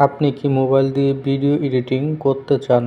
আপনি কি মোবাইল দিয়ে ভিডিও এডিটিং করতে চান?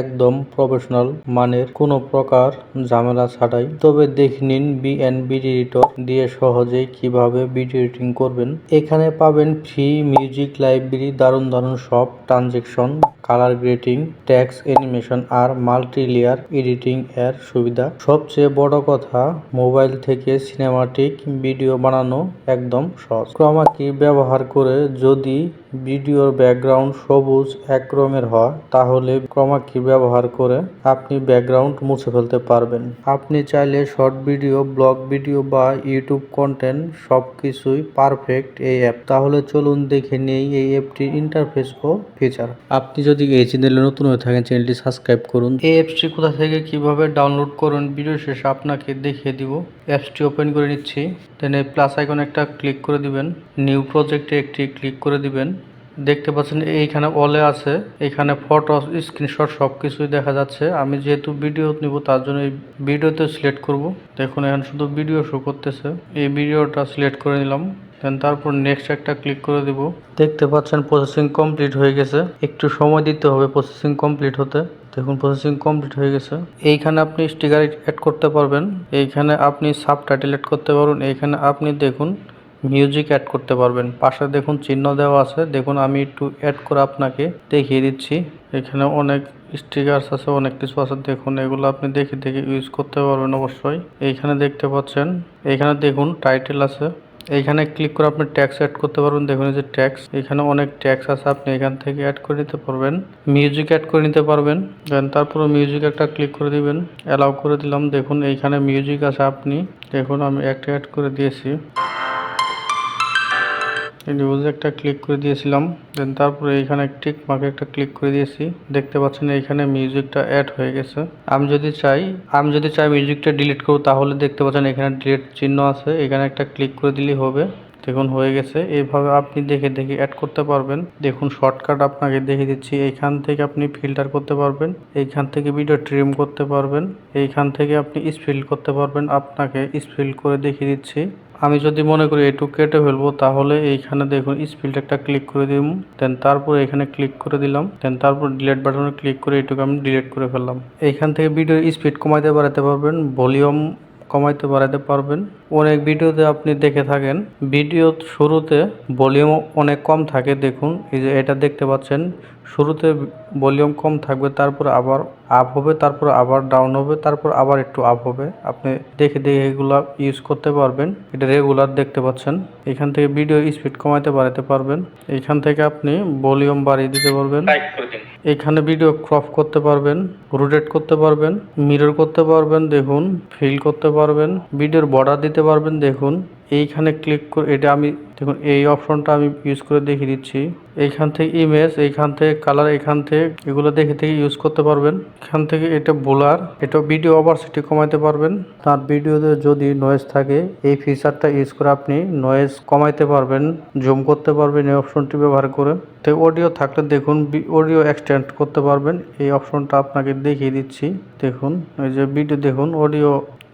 একদম প্রফেশনাল মানের কোনো প্রকার ঝামেলা ছাড়াই। তবে দেখে নিন বিএনবি এডিটর দিয়ে সহজেই কীভাবে ভিডিও এডিটিং করবেন। এখানে পাবেন ফ্রি মিউজিক লাইব্রেরি দারুণ দারুণ সব transition colour grading text animation আর মাল্টি লেয়ার এডিটিং এর সুবিধা। সবচেয়ে বড় কথা মোবাইল থেকে সিনেমাটিক ভিডিও বানানো একদম সহজ। ক্রমা কি ব্যবহার করে যদি ভিডিওর ব্যাকগ্রাউন্ড সবুজ এক রঙের হয়, তাহলে ক্রমা কি ব্যবহার করে আপনি ব্যাকগ্রাউন্ড মুছে ফেলতে পারবেন। আপনি চাইলে শর্ট ভিডিও ব্লগ ভিডিও বা ইউটিউব কন্টেন্ট সব কিছুই পারফেক্ট এই অ্যাপ তাহলে চলুন দেখে নেই এই অ্যাপটির ইন্টারফেস ও ফিচার আপনি যদি এই চ্যানেলে নতুন হয়ে থাকেন চ্যানেলটি সাবস্ক্রাইব করুন। এই অ্যাপসটি কোথা থেকে কীভাবে ডাউনলোড করুন ভিডিও শেষে আপনাকে দেখিয়ে দিব। অ্যাপসটি ওপেন করে নিচ্ছি। দেন এই প্লাস আইকন একটা ক্লিক করে দিবেন। নিউ প্রজেক্টে একটি ক্লিক করে দিবেন। দেখতে পাচ্ছেন, এইখানে অলে আছে। এখানে ফটো স্ক্রিনশট সব কিছুই দেখা যাচ্ছে। আমি যেহেতু ভিডিও নিব, তার জন্য এই ভিডিওতে সিলেক্ট করব। দেখুন, এখানে শুধু ভিডিও শো করতেছে। এই ভিডিওটা সিলেক্ট করে নিলাম। দেন তারপর নেক্সট একটা ক্লিক করে দিব। দেখতে পাচ্ছেন প্রসেসিং কমপ্লিট হয়ে গেছে। একটু সময় দিতে হবে প্রসেসিং কমপ্লিট হতে। দেখুন প্রসেসিং কমপ্লিট হয়ে গেছে। এইখানে আপনি স্টিকার অ্যাড করতে পারবেন। এইখানে আপনি সাব টাইটেল অ্যাড করতে পারবেন এইখানে আপনি দেখুন মিউজিক অ্যাড করতে পারবেন। পাশে দেখুন চিহ্ন দেওয়া আছে। দেখুন, আমি একটু অ্যাড করে আপনাকে দেখিয়ে দিচ্ছি। এখানে অনেক স্টিকার্স আছে, অনেক কিছু আছে। দেখুন, এগুলো আপনি দেখে দেখে ইউজ করতে পারবেন অবশ্যই। এইখানে দেখতে পাচ্ছেন এইখানে দেখুন টাইটেল আছে। এইখানে ক্লিক করে আপনি ট্যাক্স অ্যাড করতে পারবেন। দেখুন যে ট্যাক্স এখানে অনেক ট্যাক্স আছে। আপনি এখান থেকে অ্যাড করে নিতে পারবেন। মিউজিক অ্যাড করে নিতে পারবেন। দেন তারপরে মিউজিক একটা ক্লিক করে দিবেন। অ্যালাউ করে দিলাম। দেখুন, এইখানে মিউজিক আছে আপনি। দেখুন, আমি একটা অ্যাড করে দিয়েছি। নিউজে একটা ক্লিক করে দিয়েছিলাম দেন তারপরে এখানে টিক মার্কে একটা ক্লিক করে দিয়েছি। দেখতে পাচ্ছেন এখানে মিউজিকটা অ্যাড হয়ে গেছে। আমি যদি চাই, আমি যদি চাই মিউজিকটা ডিলিট করব, তাহলে দেখতে পাচ্ছেন এখানে ডিলিট চিহ্ন আছে। এখানে একটা ক্লিক করে দিলেই হবে। দেখুন, হয়ে গেছে। এইভাবে আপনি দেখে দেখে অ্যাড করতে পারবেন। দেখুন শর্টকাট আপনাকে দেখে দিচ্ছি। এইখান থেকে আপনি ফিল্টার করতে পারবেন। এইখান থেকে ভিডিও ট্রিম করতে পারবেন। এইখান থেকে আপনি স্পিল করতে পারবেন। আপনাকে স্পিল করে দেখিয়ে দিচ্ছি। আমি যদি মনে করি এটুকু কেটে ফেলব, তাহলে এইখানে দেখুন স্পিলটা একটা ক্লিক করে দিব দেন তারপর এখানে ক্লিক করে দিলাম। দেন তারপর ডিলেট বাটনে ক্লিক করে এটুকু আমি ডিলিট করে ফেললাম। এইখান থেকে ভিডিওর স্পিড কমাইতে বাড়াতে পারবেন। ভলিউম কমাইতে বাড়াতে পারবেন। অনেক ভিডিওতে আপনি দেখে থাকেন। ভিডিও শুরুতে ভলিউম অনেক কম থাকে, দেখুন। এই যে এটা দেখতে পাচ্ছেন, শুরুতে ভলিউম কম থাকবে, তারপর আবার আপ হবে, তারপর আবার ডাউন হবে, তারপর আবার একটু আপ হবে। আপনি দেখে দেখে এগুলো ইউজ করতে পারবেন। এটা রেগুলার দেখতে পাচ্ছেন। এখান থেকে ভিডিও স্পিড কমাইতে বাড়াতে পারবেন। এখান থেকে আপনি ভলিউম বাড়িয়ে দিতে পারবেন। এখানে ভিডিও ক্রপ করতে পারবেন রোটেট করতে পারবেন মিরর করতে পারবেন, দেখুন ফিল করতে পারবেন ভিডিওর বর্ডার দিতে পারবেন, দেখুন। এইখানে ক্লিক করে, এটা আমি, দেখুন, এই অপশনটা আমি ইউজ করে দেখিয়ে দিচ্ছি। এইখান থেকে ইমেজ এইখান থেকে কালার এখান থেকে এগুলো দেখে থেকে ইউজ করতে পারবেন। এখান থেকে এটা বোলার এটা ভিডিও অপারসিটি কমাইতে পারবেন। তার ভিডিওতে যদি নয়েজ থাকে, এই ফিচারটা ইউজ করে আপনি নয়েজ কমাইতে পারবেন জুম করতে পারবেন এই অপশনটি ব্যবহার করে। তো অডিও থাকলে দেখুন অডিও এক্সটেন্ড করতে পারবেন। এই অপশনটা আপনাকে দেখিয়ে দিচ্ছি। দেখুন, এই যে ভিডিও দেখুন অডিও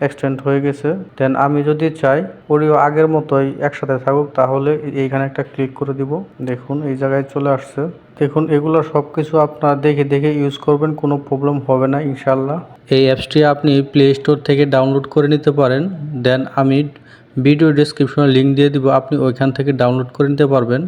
এক্সটেন্ড হয়ে গেছে। দেন আমি যদি চাই অডিও আগের মতোই একসাথে থাকুক, তাহলে এইখানে একটা ক্লিক করে দিব। দেখুন, এই জায়গায় চলে আসছে। দেখুন, এগুলো সব কিছু আপনারা দেখে দেখে ইউজ করবেন, কোনো প্রবলেম হবে না ইনশাল্লাহ এই অ্যাপসটি আপনি প্লে স্টোর থেকে ডাউনলোড করে নিতে পারেন। দেন আমি ভিডিও ডিসক্রিপশনে লিঙ্ক দিয়ে দিব, আপনি ওইখান থেকে ডাউনলোড করে নিতে পারবেন।